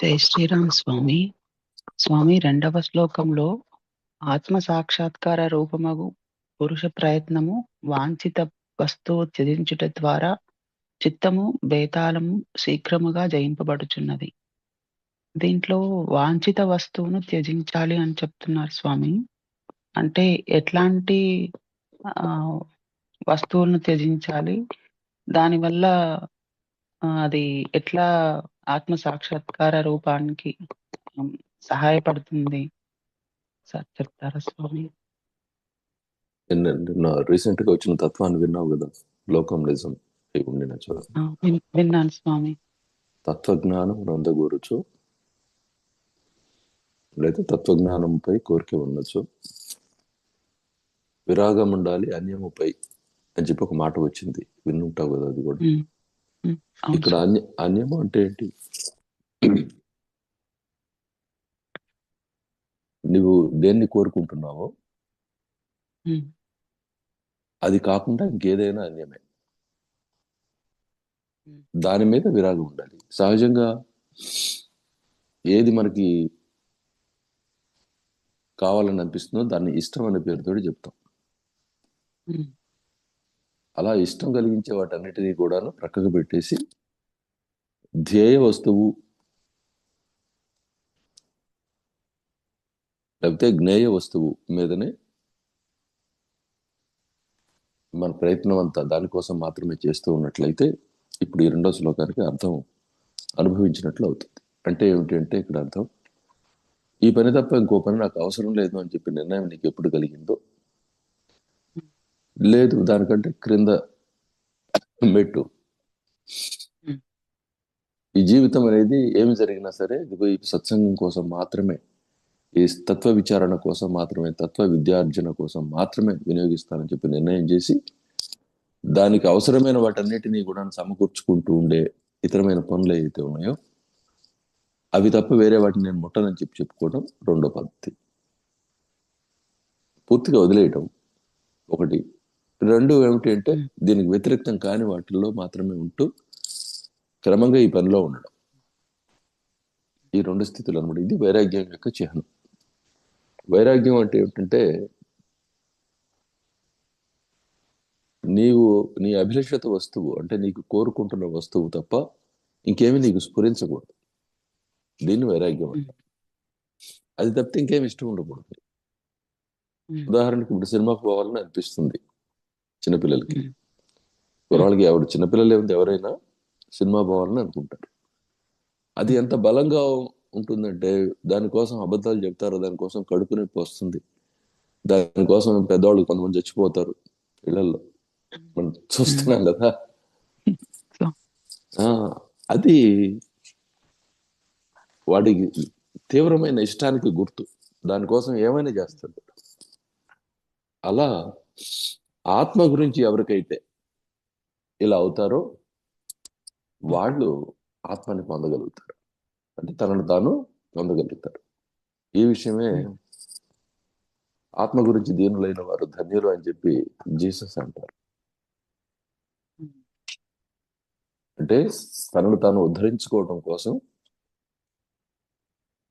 జై శ్రీరామ్ స్వామి స్వామి రెండవ శ్లోకంలో ఆత్మ సాక్షాత్కార రూపమగు పురుష ప్రయత్నము వాంఛిత వస్తువు త్యజించుట ద్వారా చిత్తము బేతాళము శీఘ్రముగా జయింపబడుచున్నది. దీంట్లో వాంఛిత వస్తువును త్యజించాలి అని చెప్తున్నారు స్వామి. అంటే ఎట్లాంటి ఆ, వస్తువులను త్యజించాలి? దానివల్ల అది ఎట్లా ఆత్మ సాక్షాత్కార రూపానికి సహాయపడుతుంది. సార్ చెప్తారా స్వామి. నిన్న నిన్న రీసెంట్గా వచ్చిన తత్వాన్ని విన్నావు కదా? లోకం నిజం అయి ఉండిన విన్నాను స్వామి. తత్వజ్ఞానం నందగూరుచు లేదా తత్వజ్ఞానంపై కోరిక ఉండొచ్చు. విరాగం ఉండాలి అన్యముపై అని చెప్పి ఒక మాట వచ్చింది. విన్నుంటావు కదా అది కూడా. ఇక్కడ. అన్య అన్యము అంటే ఏంటి? నువ్వు దేన్ని కోరుకుంటున్నావో అది కాకుండా ఇంకేదైనా అన్యమే. దాని మీద విరాగం ఉండాలి. సహజంగా ఏది మనకి కావాలని అనిపిస్తుందో దాన్ని ఇష్టం అనే పేరుతో చెప్తాం. అలా ఇష్టం కలిగించే వాటన్నిటినీ కూడాను ప్రక్కకు పెట్టేసి ధ్యేయ వస్తువు లేకపోతే జ్ఞేయ వస్తువు మీదనే మన ప్రయత్నం అంతా దానికోసం మాత్రమే చేస్తూ ఉన్నట్లయితే ఇప్పుడు ఈ రెండో శ్లోకానికి అర్థం అనుభవించినట్లు అవుతుంది. అంటే ఏమిటి అంటే ఇక్కడ అర్థం ఈ పని తప్ప ఇంకో పని నాకు అవసరం లేదు అని చెప్పి నిర్ణయం నీకు ఎప్పుడు కలిగిందో లేదు దానికంటే క్రింద మెట్టు ఈ జీవితం అనేది ఏమి జరిగినా సరే ఇదిగో ఈ సత్సంగం కోసం మాత్రమే. ఈ తత్వ విచారణ కోసం మాత్రమే తత్వ విద్యార్జన కోసం మాత్రమే వినియోగిస్తానని చెప్పి నిర్ణయం చేసి దానికి అవసరమైన వాటన్నిటినీ కూడా సమకూర్చుకుంటూ ఉండే ఇతరమైన పనులు ఏవైతే ఉన్నాయో అవి తప్ప వేరే వాటిని నేను ముట్టనని చెప్పి చెప్పుకోవడం రెండో పద్ధతి. పూర్తిగా వదిలేయటం ఒకటి. రెండు ఏమిటి అంటే దీనికి వ్యతిరేకం కాని వాటిల్లో మాత్రమే ఉంటూ క్రమంగా ఈ పనిలో ఉండడం. ఈ రెండు స్థితులు అనమాట. ఇది వైరాగ్యం యొక్క చిహ్నం. వైరాగ్యం అంటే ఏమిటంటే నీవు నీ అభిలషిత వస్తువు అంటే నీకు కోరుకుంటున్న వస్తువు తప్ప ఇంకేమీ నీకు స్ఫురించకూడదు. దీన్ని వైరాగ్యం అంటారు. అది తప్పితే ఇంకేమి ఇష్టం ఉండకూడదు. ఉదాహరణకి ఇప్పుడు సినిమాకి పోవాలని అనిపిస్తుంది. చిన్నపిల్లలకి. కుర్రాళ్ళకి ఎవరు చిన్నపిల్లలు ఏముంది ఎవరైనా సినిమా పోవాలని అనుకుంటారు. అది ఎంత బలంగా ఉంటుందంటే దానికోసం అబద్ధాలు చెప్తారు దానికోసం కడుపు నొప్పి వస్తుంది. దానికోసం పెద్దవాళ్ళు కొంతమంది చచ్చిపోతారు ఇళ్ళలో మనం చూస్తున్నాం కదా. అది వాడికి తీవ్రమైన ఇష్టానికి గుర్తు. దానికోసం ఏమైనా చేస్తాడు. అలా ఆత్మ గురించి ఎవరికైతే ఇలా అవుతారో వాళ్ళు ఆత్మని పొందగలుగుతారు. అంటే తనను తాను పొందగలుగుతారు. ఈ విషయమే ఆత్మ గురించి దీనులైన వారు ధన్యులు అని చెప్పి జీసస్ అంటారు. అంటే తనను తాను ఉద్ధరించుకోవడం కోసం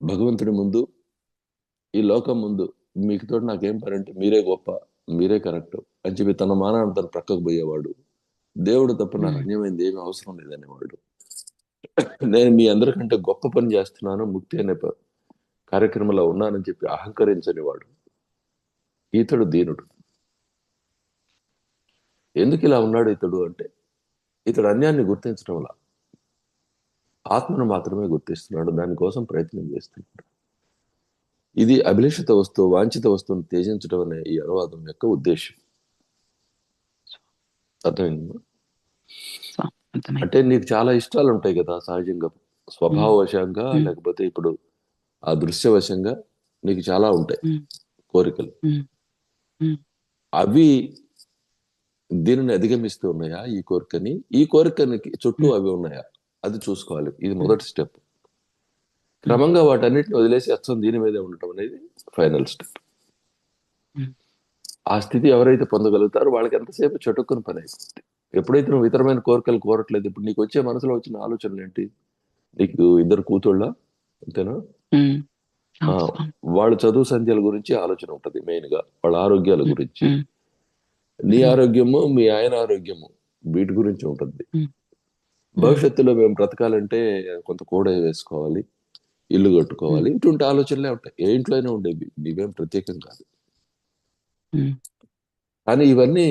భగవంతుడి ముందు ఈ లోకం ముందు మీకు తోడు నాకేం పని అంటే మీరే గొప్ప మీరే కరెక్ట్ అని చెప్పి తన మానాన్ని తను ప్రక్కకు పోయేవాడు. దేవుడు తప్ప నాకు అన్యమైంది ఏమీ అవసరం లేదనేవాడు. నేను మీ అందరికంటే గొప్ప పని చేస్తున్నాను ముక్తి అనే కార్యక్రమంలో ఉన్నానని చెప్పి అహంకరించని వాడు ఇతడు దీనుడు. ఎందుకు ఇలా ఉన్నాడు ఇతడు అంటే ఇతడు అన్యాన్ని గుర్తించడం వల్ల. ఆత్మను మాత్రమే గుర్తిస్తున్నాడు దానికోసం ప్రయత్నం చేస్తున్నాడు. ఇది అభిలషిత వస్తువు వాంఛిత వస్తువును త్యజించడం అనే ఈ అనువాదం యొక్క ఉద్దేశం అర్థమైంది? అంటే నీకు చాలా ఇష్టాలు ఉంటాయి కదా సహజంగా. స్వభావవశంగా లేకపోతే ఇప్పుడు ఆ దృశ్యవశంగా నీకు చాలా ఉంటాయి కోరికలు. అవి దీనిని అధిగమిస్తూ ఉన్నాయా ఈ కోరికని? ఈ కోరికనికి చుట్టూ అవి ఉన్నాయా? అది చూసుకోవాలి. ఇది మొదటి స్టెప్. క్రమంగా వాటన్నిటిని వదిలేసి అచ్చం దీని మీదే ఉండటం అనేది ఫైనల్ స్టెప్. ఆ స్థితి ఎవరైతే పొందగలుగుతారో వాళ్ళకి ఎంతసేపు చటుక్కుని పని అయిపోతుంది. ఎప్పుడైతే నువ్వు ఇతరమైన కోరికలు కోరట్లేదు ఇప్పుడు నీకు వచ్చే మనసులో వచ్చిన ఆలోచనలు ఏంటి? నీకు ఇద్దరు కూతుళ్ళ? అంతేనా? వాళ్ళ చదువు సంధ్యల గురించి ఆలోచన ఉంటది మెయిన్గా వాళ్ళ ఆరోగ్యాల గురించి. నీ. ఆరోగ్యము మీ ఆయన ఆరోగ్యము వీటి గురించి ఉంటుంది. భవిష్యత్తులో మేము బ్రతకాలంటే కొంత కూడ వేసుకోవాలి ఇల్లు కట్టుకోవాలి ఇటువంటి ఆలోచనలే ఉంటాయి. ఏ ఇంట్లోనే ఉండేవి నీవేం ప్రత్యేకం కాదు. కానీ ఇవన్నీ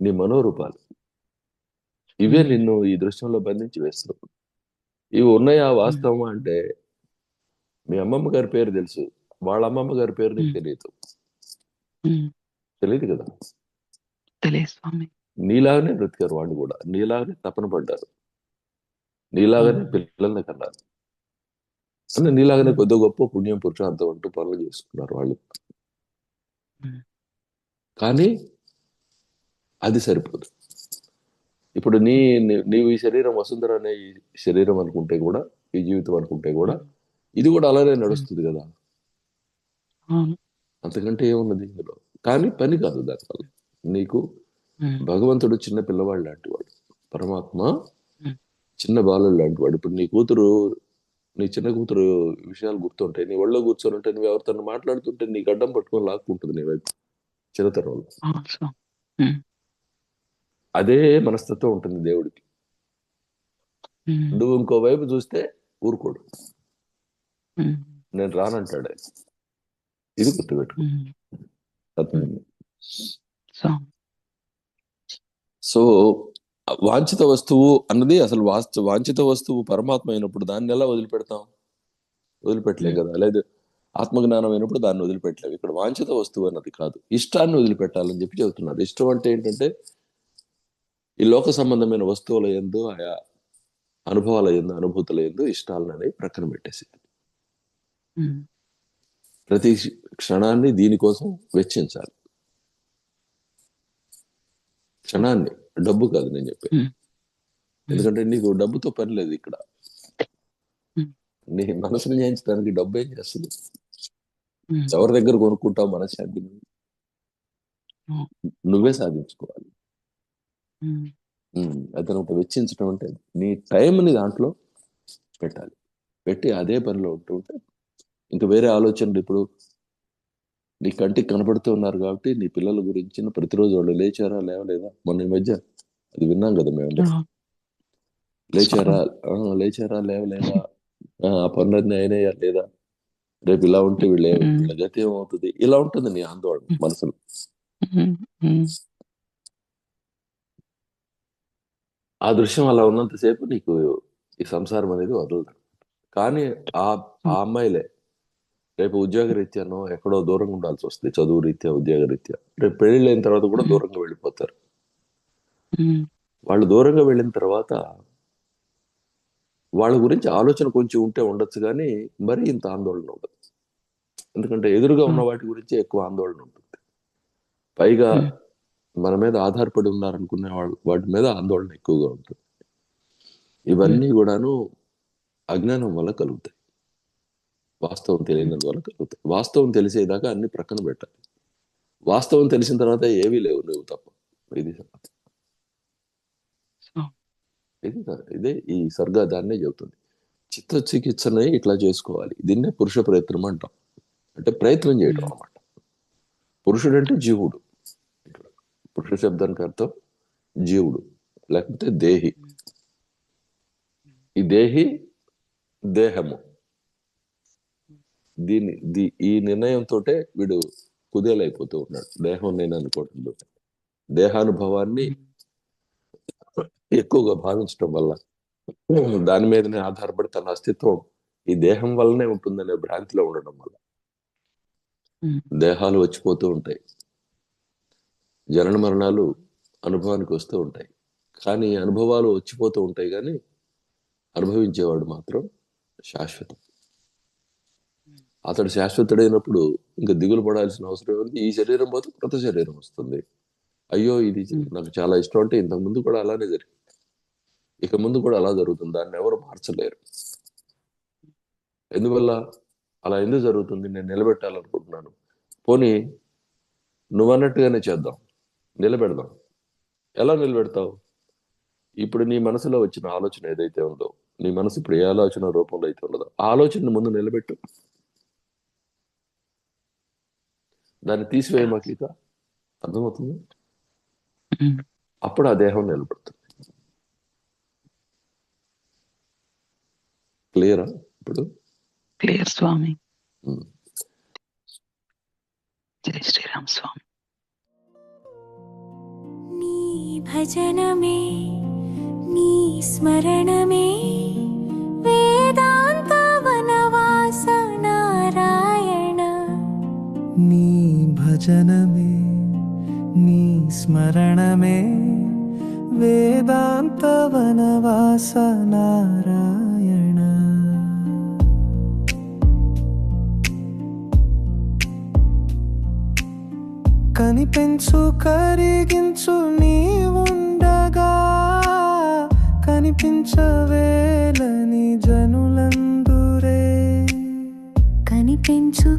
నీ మనోరూపాలు ఇవే. నిన్ను ఈ దృశ్యంలో బంధించి వేస్తున్నావు ఇవి ఉన్నాయా వాస్తవం అంటే మీ అమ్మమ్మ గారి పేరు తెలుసు వాళ్ళ అమ్మమ్మ గారి పేరు నీకు. తెలియదు. తెలియదు కదా నీలాగానే బ్రతికారు వాళ్ళు కూడా నీలాగానే తపన పడ్డారు నీలాగానే. పిల్లల్ని కన్నారు అంటే నీలాగానే. కొద్ది గొప్ప పుణ్యం పురుషార్థం అంటూ పనులు చేసుకున్నారు వాళ్ళు. కానీ అది సరిపోదు. ఇప్పుడు నీ నీవు ఈ శరీరం వసుంధర అనే ఈ శరీరం అనుకుంటే కూడా ఈ జీవితం అనుకుంటే కూడా ఇది కూడా అలానే నడుస్తుంది కదా. అంతకంటే ఏమున్నది ఇందులో? కానీ పని కాదు దానివల్ల నీకు. భగవంతుడు చిన్న పిల్లవాడు లాంటి వాడు. పరమాత్మ. చిన్న బాలుడు లాంటి వాడు. ఇప్పుడు నీ కూతురు నీ చిన్న కూతురు విషయాలు గుర్తుంటాయి నీ ఒళ్ళో కూర్చొని ఉంటే నువ్వు ఎవరితో మాట్లాడుతుంటే నీ గడ్డం పట్టుకొని లాక్కుంటుంది నీ వైపు చిన్నతనంలో. అదే మనస్తత్వం ఉంటుంది దేవుడికి. నువ్వు ఇంకో వైపు చూస్తే ఊరుకోడు. నేను రానంటాడు. ఇది గుర్తుపెట్టుకో సో వాంఛిత వస్తువు అన్నది అసలు వాస్తు వాంఛిత వస్తువు పరమాత్మ అయినప్పుడు దాన్ని ఎలా వదిలిపెడతాం? వదిలిపెట్టలేం కదా. లేదు ఆత్మజ్ఞానం అయినప్పుడు దాన్ని వదిలిపెట్టలేవు ఇక్కడ వాంఛిత వస్తువు అన్నది కాదు. ఇష్టాన్ని వదిలిపెట్టాలని చెప్పి చెబుతున్నారు. ఇష్టం అంటే ఏంటంటే ఈ లోక సంబంధమైన వస్తువుల ఎందు ఆయా అనుభవాల ఎందు అనుభూతుల ఎందు ఇష్టాలను అనేవి ప్రక్కన పెట్టేసి ఉమ్. ప్రతి క్షణాన్ని దీనికోసం వెచ్చించాలి. క్షణాన్ని. డబ్బు కాదు నేను చెప్పేది. ఎందుకంటే నీకు డబ్బుతో పని లేదు ఇక్కడ. నీ మనసుని జయించడానికి డబ్బు ఏం చేస్తుంది. ఎవరి దగ్గర కొనుక్కుంటావు మనశ్శాంతిని. నువ్వే సాధించుకోవాలి అతను ఒక వెచ్చించడం అంటే నీ టైంని దాంట్లో పెట్టాలి పెట్టి అదే పనిలో ఉంటూ ఉంటే ఇంకా వేరే ఆలోచనలు ఇప్పుడు నీ కంటికి కనపడుతూ ఉన్నారు కాబట్టి నీ పిల్లల గురించి ప్రతిరోజు వాళ్ళు లేచారా లేవలేదా? మొన్న ఈ మధ్య అది విన్నాం కదా మేము. లేచారా? ఆ, లేచారా లేవలేదా? ఆ పనులన్నీ అయినాయా లేదా? రేపు ఇలా ఉంటే వీళ్ళే. వీళ్ళ గతి ఏమవుతుంది? ఇలా ఉంటుంది నీ ఆందోళన మనసులో. ఆ దృశ్యం అలా ఉన్నంతసేపు నీకు ఈ సంసారం అనేది వదలదు. కానీ ఆ ఆ అమ్మాయిలే రేపు ఉద్యోగ రీత్యానో ఎక్కడో దూరంగా ఉండాల్సి వస్తుంది చదువు రీత్యా ఉద్యోగ రీత్యా రేపు పెళ్ళి అయిన తర్వాత కూడా దూరంగా వెళ్ళిపోతారు. వాళ్ళు దూరంగా వెళ్ళిన తర్వాత వాళ్ళ గురించి ఆలోచన కొంచెం ఉంటే ఉండొచ్చు కానీ మరీ ఇంత ఆందోళన ఉండదు. ఎందుకంటే ఎదురుగా ఉన్న వాటి గురించి ఎక్కువ ఆందోళన ఉంటుంది. పైగా. మన మీద ఆధారపడి ఉన్నారనుకునే వాళ్ళు వాటి మీద ఆందోళన ఎక్కువగా ఉంటుంది. ఇవన్నీ కూడాను అజ్ఞానం వల్ల కలుగుతాయి. వాస్తవం తెలియనందు వల్ల కలుగుతాయి. వాస్తవం తెలిసేదాకా అన్ని ప్రక్కన పెట్టాలి. వాస్తవం తెలిసిన తర్వాత ఏవీ లేవు నువ్వు తప్ప. ఇది ఇది ఇదే ఈ సర్గా దాన్నే చెబుతుంది. చిత్త చికిత్సనే ఇట్లా చేసుకోవాలి. దీన్నే పురుష ప్రయత్నం అంటాం. అంటే ప్రయత్నం చేయడం అన్నమాట. పురుషుడు అంటే జీవుడు. పురుష శబ్దానికి అర్థం జీవుడు లేకపోతే దేహి. ఈ దేహి దేహము. దీని దీ ఈ నిర్ణయంతో వీడు కుదేలైపోతూ ఉన్నాడు. దేహం నేను అనుకోవడంలో దేహానుభవాన్ని ఎక్కువగా భావించడం వల్ల దాని మీదనే ఆధారపడి తన అస్తిత్వం ఈ దేహం వల్లనే ఉంటుందనే భ్రాంతిలో ఉండడం వల్ల. దేహాలు వచ్చిపోతూ ఉంటాయి. జనన మరణాలు అనుభవానికి వస్తూ ఉంటాయి. కానీ అనుభవాలు వచ్చిపోతూ ఉంటాయి కానీ అనుభవించేవాడు మాత్రం శాశ్వతం. అతడు శాశ్వతుడైనప్పుడు ఇంకా దిగులు పడాల్సిన అవసరం ఉంది ఈ శరీరం పోతే కొత్త శరీరం వస్తుంది. అయ్యో ఇది నాకు చాలా ఇష్టం అంటే ఇంతకు ముందు కూడా అలానే జరిగింది. ఇక ముందు కూడా అలా జరుగుతుంది. దాన్ని ఎవరు మార్చలేరు. ఎందువల్ల? అలా ఎందుకు జరుగుతుంది? నేను నిలబెట్టాలనుకుంటున్నాను. పోనీ నువ్వు అన్నట్టుగానే చేద్దాం. నిలబెడదాం. ఎలా నిలబెడతావు? ఇప్పుడు నీ మనసులో వచ్చిన ఆలోచన ఏదైతే ఉందో నీ మనసు ఇప్పుడు ఏ ఆలోచన రూపంలో అయితే ఉండదో ఆ ఆలోచన ముందు నిలబెట్టు. దాన్ని తీసివేయ గీత అర్థమవుతుంది. అప్పుడు ఆ దేహం నిలబడుతుంది. క్లియరా ఇప్పుడు? క్లియర్ స్వామి. జై శ్రీరామ్ స్వామి. నీ భజనమే నీ స్మరణమే భజనమే నీ స్మరణమే వేదాంత వనవాస నారాయణ కనిపించు కరిగించు నీ ఉండగా కనిపించవేలని జనులందురే కనిపించు